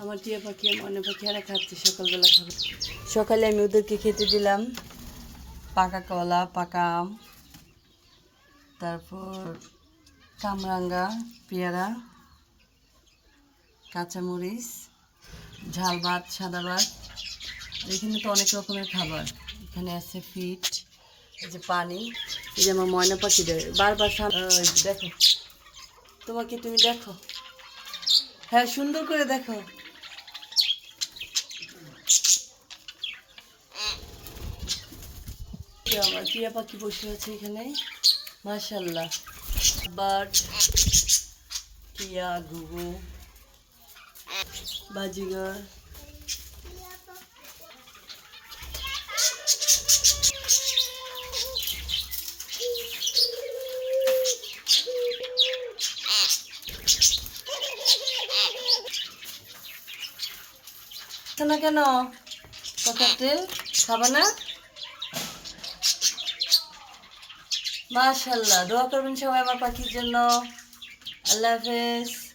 আমার টিয়া পাখি মনে পাখি এরা খাচ্ছে, সকালবেলা খাবে। সকালে আমি ওদেরকে খেতে দিলাম। পাকা কলা, পাকা আম, তারপর কামরাঙ্গা, পেয়ারা, কাঁচামরিচ, ঝাল ভাত, সাদা ভাত। এখানে তো অনেক রকমের খাবার। এখানে আছে ফিট, এই যে পানি, এই যে আমার ময়না পাখি দেয় বারবার দেখো। তোমাকে তুমি দেখো। হ্যাঁ সুন্দর করে দেখো। এই আমার টিয়া পাখি বসে আছে এখানে। মাশাল্লাহ বার্ড টিয়া, ঘুঘু, বাজিগর। না কেন? ককাটেল খাবা না? মাশাল্লাহ দোয়া করবেন সবাই আমার পাখির জন্য। আল্লাহ হাফেজ।